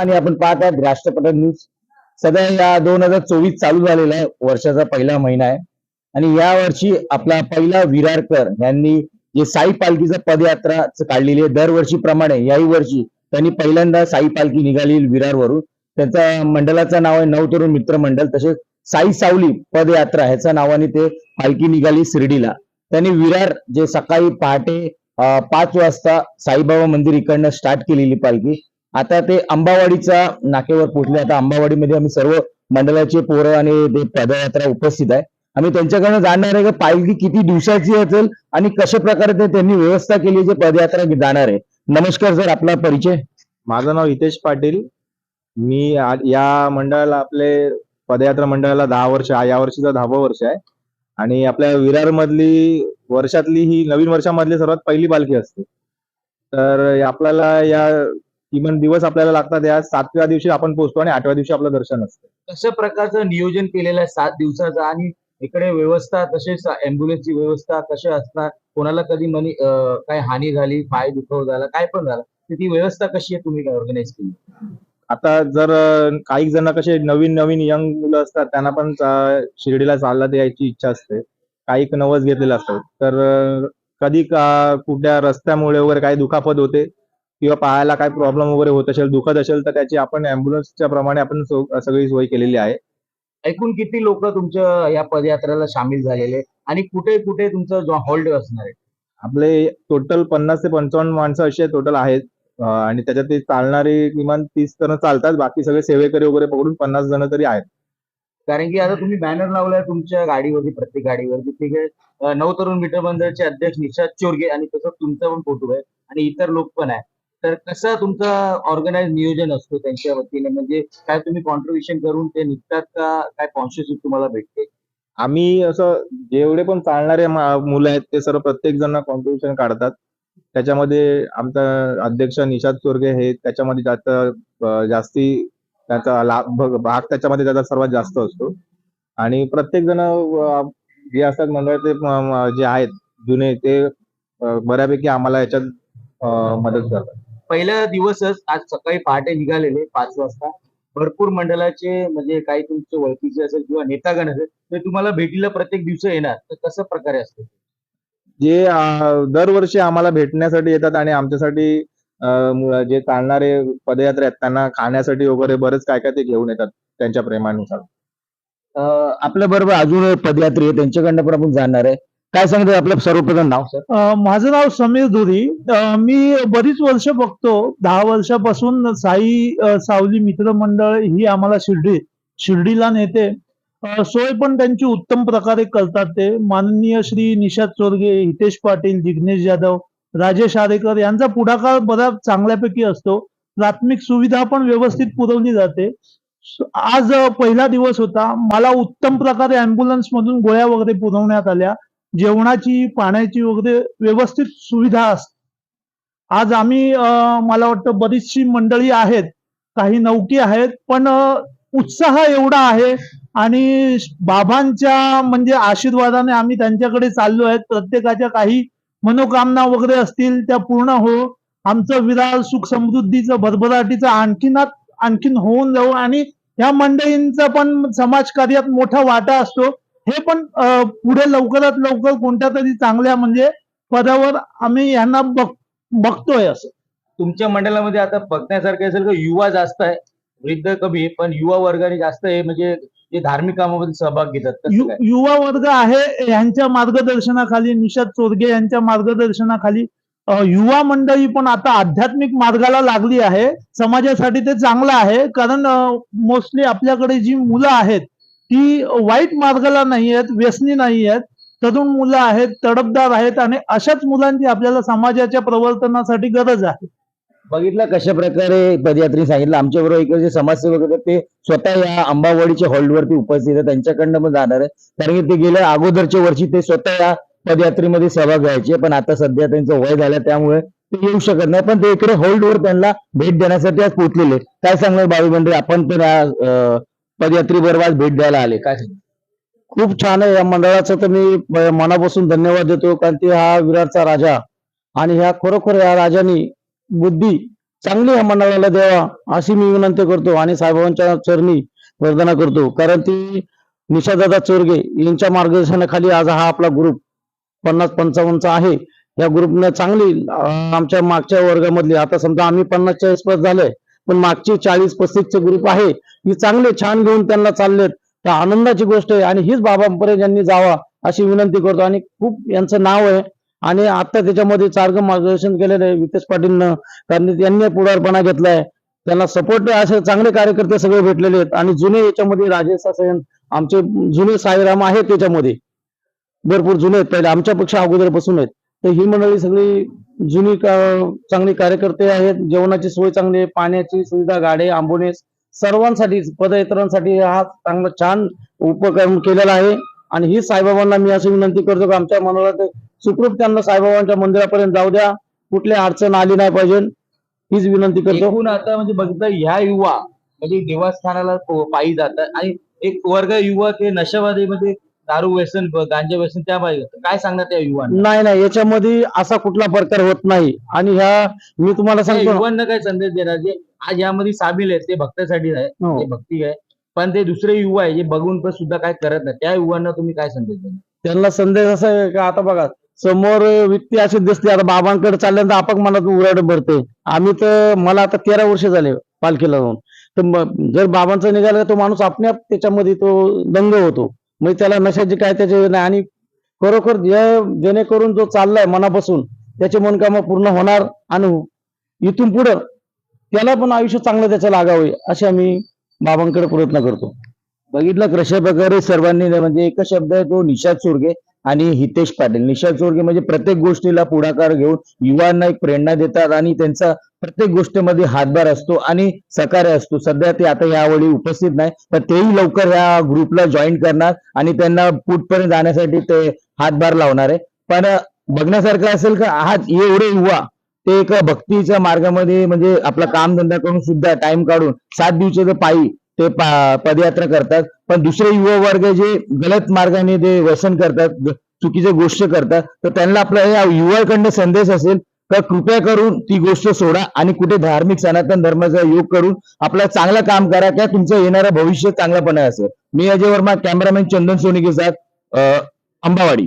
आणि आपण पाहत आहात राष्ट्रपती न्यूज सध्या या दोन हजार चोवीस चालू झालेला आहे वर्षाचा पहिला महिना आहे. आणि या वर्षी आपला पहिला विरारकर यांनी जे साई पालखीचा पदयात्रा काढलेली आहे दरवर्षीप्रमाणे याही वर्षी त्यांनी पहिल्यांदा साई पालखी निघाली विरारवरून. त्यांचा मंडळाचं नाव आहे नवतरुण मित्र मंडळ तसेच साई सावली पदयात्रा ह्याच्या नावाने ते पालखी निघाली शिर्डीला. त्यांनी विरार जे सकाळी पहाटे पाच वाजता साईबाबा मंदिर इकडनं स्टार्ट केलेली पालखी. आता ते अंबावाडीच्या नाकेवर पोहोचले. आता अंबावाडीमध्ये आम्ही सर्व मंडळाचे पोरं आणि ते पदयात्रा उपस्थित आहे. आम्ही त्यांच्याकडनं जाणणार आहे की पालखी किती दिवसाची असेल आणि कशा प्रकारे ते त्यांनी व्यवस्था केली जे पदयात्रा जाणार आहे. नमस्कार सर आपला परिचय? माझं नाव हितेश पाटील. मी आ- या मंडळाला आपले पदयात्रा मंडळाला दहा वर्ष या वर्षीचं दहावं वर्ष आहे. आणि आपल्या विरार मधली वर्षातली ही नवीन वर्षामधली सर्वात पहिली पालखी असते. तर आपल्याला या किमान दिवस आपल्याला लागतात या सातव्या दिवशी आपण पोहोचतो आणि आठव्या दिवशी आपलं दर्शन असतं. कशा प्रकारचं नियोजन केलेलं आहे सात दिवसाचं? आणि इकडे व्यवस्था तसेच अँब्युलन्सची व्यवस्था कशा असणार? कोणाला कधी मनी काय हानी झाली पाय दुखव झाला काय पण झालं तर ती व्यवस्था कशी आहे तुम्ही ऑर्गनाईज केली? आता जर काही जण कसे नवीन नवीन यंग मुलं असतात त्यांना पण शिर्डीला चालत यायची इच्छा असते. काही नवस घेतलेले असतात. तर कधी का कुठल्या रस्त्यामुळे वगैरे काही दुखापत होते किंवा पायाला काय प्रॉब्लेम वगैरे होत असेल दुखत असेल तर त्याची आपण अँब्युलन्सच्या प्रमाणे आपण सगळी सोय केलेली आहे. एकूण किती लोक तुमच्या या पदयात्रेला सामील झालेले आणि कुठे कुठे तुमचं होल्ड असणार आहे? आपले टोटल पन्नास ते पंचावन्न माणसं असे टोटल आहेत. आणि त्याच्यात ते चालणारे किमान तीस जण चालतात बाकी सगळे सेवेकरी वगैरे पकडून पन्नास जण तरी आहेत. कारण की आता तुम्ही बॅनर लावलाय तुमच्या गाडीवरती प्रत्येक गाडीवरती. तिथे अं, नवतरुण मित्र मंडळाचे अध्यक्ष निशाद चोरगे आणि तसंच तुमचा पण फोटो आहे. आणि इतर लोक पण आहे तर कसं तुमचा ऑर्गनाइज नियोजन असतो त्यांच्या वतीने? म्हणजे काय तुम्ही कॉन्ट्रीब्युशन करून ते निघतात का? काय कॉन्शियस तुम्हाला भेटते? आम्ही असं जेवढे पण चालणारे मुलं आहेत ते सर्व प्रत्येक जण कॉन्ट्रीब्युशन काढतात. त्याच्यामध्ये आमचा अध्यक्ष निषाद चोरगे हे त्याच्यामध्ये जास्त जास्ती त्याचा लाभ भाग त्याच्यामध्ये त्याचा सर्वात जास्त असतो. आणि प्रत्येक जण जे असतात मंडळ ते जे आहेत जुने ते बऱ्यापैकी आम्हाला याच्यात मदत करतात. पहिला दिवसच आज सकाळी पहाटे निघालेले पाच वाजता. भरपूर मंडळाचे म्हणजे काही तुमचे ओळखीचे असेल किंवा नेतागण असेल ते तुम्हाला भेटीला प्रत्येक दिवस येणार. तर कसं प्रकारे असतं? जे दरवर्षी आम्हाला भेटण्यासाठी येतात आणि आमच्यासाठी जे चालणारे पदयात्रे आहेत त्यांना खाण्यासाठी वगैरे बरेच काय काय ते घेऊन येतात त्यांच्या प्रेमानुसार. आपल्या बरोबर अजून पदयात्री आहे त्यांच्याकडनं पण आपण जाणार आहे. काय सांगतात आपलं सर्वप्रथम नाव सर? माझं नाव समीर धुरी मी बरीच वर्ष बघतो. दहा वर्षापासून साई अ, सावली मित्र मंडळ ही आम्हाला शिर्डी शिर्डीला नेते. अ, सोय पण त्यांची उत्तम प्रकारे करतात ते. माननीय श्री निषाद चोरगे हितेश पाटील जिग्नेश जाधव राजेश आरेकर यांचा पुढाकार बराच चांगल्यापैकी असतो. प्राथमिक सुविधा पण व्यवस्थित पुरवली जाते. स- आज अ, पहिला दिवस होता. मला उत्तम प्रकारे अँब्युलन्स मधून गोळ्या वगैरे पुरवण्यात आल्या. जेवणाची पाण्याची वगैरे व्यवस्थित सुविधा असते आज आम्ही मला वाटतं बरीचशी मंडळी आहेत काही नौकी आहेत पण उत्साह एवढा आहे आणि बाबांच्या म्हणजे आशीर्वादाने आम्ही त्यांच्याकडे चाललो आहेत. प्रत्येकाच्या काही मनोकामना वगैरे असतील त्या पूर्ण हो आमचं विराल सुख समृद्धीचं भरभराटीचं आणखीनात आणखीन होऊन जाऊ आणि या मंडळींचा पण समाजकार्यात मोठा वाटा असतो. हे पण पुढे लवकरात लवकर कोणत्या तरी चांगल्या म्हणजे पदावर आम्ही यांना बघ बघतोय असं. तुमच्या मंडळामध्ये आता बघण्यासारखं असेल का? युवा जास्त आहे. वृद्ध कमी पण युवा वर्गाने जास्त आहे म्हणजे जे धार्मिक कामामध्ये सहभाग घेतात यु-? युवा वर्ग आहे यांच्या मार्गदर्शनाखाली निषाद चोरगे यांच्या मार्गदर्शनाखाली. युवा मंडळी पण आता आध्यात्मिक मार्गाला लागली आहे. समाजासाठी ते चांगलं आहे. कारण मोस्टली आपल्याकडे जी मुलं आहेत ती वाईट मार्गाला नाही आहेत व्यसनी नाही आहेत तरुण मुलं आहेत तडपदार आहेत आणि अशाच मुलांची आपल्याला समाजाच्या प्रवर्तनासाठी गरज आहे. बघितलं कशा प्रकारे पदयात्री सांगितलं. आमच्या बरोबर इकडे समाजसेवक होते ते स्वतः या अंबावडीच्या हॉल्डवरती उपस्थित आहे त्यांच्याकडनं पण जाणार आहे कारण की ते गेल्या अगोदरच्या वर्षी ते स्वतः या पदयात्रेमध्ये सहभाग घ्यायचे. पण आता सध्या त्यांचं वय झालं त्यामुळे ते येऊ शकत नाही. पण ते इकडे होल्डवर त्यांना भेट देण्यासाठी आज पोहोचलेले काय सांगणार बाबी मंडळी आपण पण या पदयात्री बरोबर आज भेट द्यायला आले. काय खूप छान आहे. या मंडळाचं तर मी मनापासून धन्यवाद देतो कारण ते हा विराटचा राजा आणि ह्या खरोखर या राजानी बुद्धी चांगली ह्या मंडळाला द्यावा अशी मी विनंती करतो आणि साहेबांच्या चरणी वर्धना करतो. कारण ती निशादादा चोरगे यांच्या मार्गदर्शनाखाली आज हा आपला ग्रुप पन्नास पंचावन्नचा आहे. या ग्रुपने चांगली आमच्या मागच्या वर्गामधली आता समजा आम्ही पन्नास चाळीस पास झालोय पण मागची चाळीस पस्तीसचे ग्रुप आहे ही चांगले छान घेऊन त्यांना चाललेत. तर आनंदाची गोष्ट आहे आणि हीच बाबांपर्यंत यांनी जावा अशी विनंती करतो. आणि खूप यांचं नाव आहे. आणि आता त्याच्यामध्ये चार्ग मार्गदर्शन केलेलं आहे वितेश पाटीलनं कारण त्यांनी पुढारपणा घेतलाय. त्यांना सपोर्ट असे चांगले कार्यकर्ते सगळे भेटलेले आहेत. आणि जुने याच्यामध्ये राजेश असेन आमचे जुने साईराम आहेत त्याच्यामध्ये. भरपूर जुने आहेत. पहिले आमच्या पेक्षा अगोदरपासून आहेत. तर ही मंडळी सगळी जुनी का- चांगली कार्यकर्ते आहेत जेवणाची सोय चांगली आहे पाण्याची सुविधा गाडे आंबोनेस सर्वांसाठी पदयात्रांसाठी हा चांगला छान उपक्रम केलेला आहे. आणि ही साईबाबांना मी अशी विनंती करतो की आमच्या मनाला सुखरूप त्यांना साईबाबांच्या मंदिरापर्यंत जाऊ द्या. कुठली अडचण आली नाही पाहिजे. हीच विनंती करतो. आता म्हणजे बघितलं ह्या युवा म्हणजे देवस्थानाला पायी जातात. आणि एक वर्ग युवक हे नशावादी म्हणजे दारू व्यसन गांजा व्यसन त्या जातात. काय सांगणार त्या युवांना? नाही नाही याच्यामध्ये असा कुठला प्रकार होत नाही. आणि ह्या मी तुम्हाला सांगतो युवांना काय संदेश देणार? जे आज यामध्ये सामील आहेत ते भक्तासाठी आहे हो. ते भक्ती आहे. पण ते दुसरे युवा आहे जे बघून पण सुद्धा काय करत नाही. त्या युवांना तुम्ही काय संदेश देणार? त्यांना संदेश असा आहे का? आता बघा समोर व्यक्ती अशी दिसते. आता बाबांकडे चालल्यानंतर आपक मनात उराड भरते. आम्ही तर मला आता तेरा वर्ष झाले पालखीला जाऊन. तर जर बाबांचा निघाला तो माणूस आपल्या त्याच्यामध्ये तो दंग होतो. मग त्याला नशाची काय त्याचे आणि खरोखर जेणेकरून जो चाललाय मनापासून त्याचे मनकामं पूर्ण होणार आणि इथून पुढं त्याला पण आयुष्य चांगलं त्याचं लागावे असे आम्ही बाबांकडे प्रयत्न करतो. बघितलं कशा प्रकारे सर्वांनी म्हणजे एकच शब्द आहे तो निषाद चोरगे आणि हितेश पाटील. निषाद चोरगे म्हणजे प्रत्येक गोष्टीला पुढाकार घेऊन युवांना एक प्रेरणा देतात आणि त्यांचा प्रत्येक गोष्टीमध्ये हातभार असतो आणि सकार्य असतो. सध्या ते आता यावेळी उपस्थित नाही तर तेही लवकर ह्या ग्रुपला जॉईन करणार आणि त्यांना पुटपर्यंत जाण्यासाठी ते हातभार लावणार आहे. पण बघण्यासारखं असेल का? हा एवढे युवा ते एक भक्तीच्या मार्गामध्ये म्हणजे आपला कामधंदा करून सुद्धा टाइम काढून सात दिवसाचं पायी ते पदयात्रा करतात. पण दुसरे युवा वर्ग जे गलत मार्गाने ते व्यसन करतात चुकीच्या गोष्ट करतात तर त्यांना आपला या युवाकडनं संदेश असेल तर कृपया करून ती गोष्ट सोडा आणि कुठे धार्मिक सनातन धर्माचा योग करून आपला चांगलं काम करा का तुमचं येणारं भविष्य चांगलंपणा असेल मी अजय वर्मा कॅमेरामॅन चंदन सोनी के साथ अंबावाडी.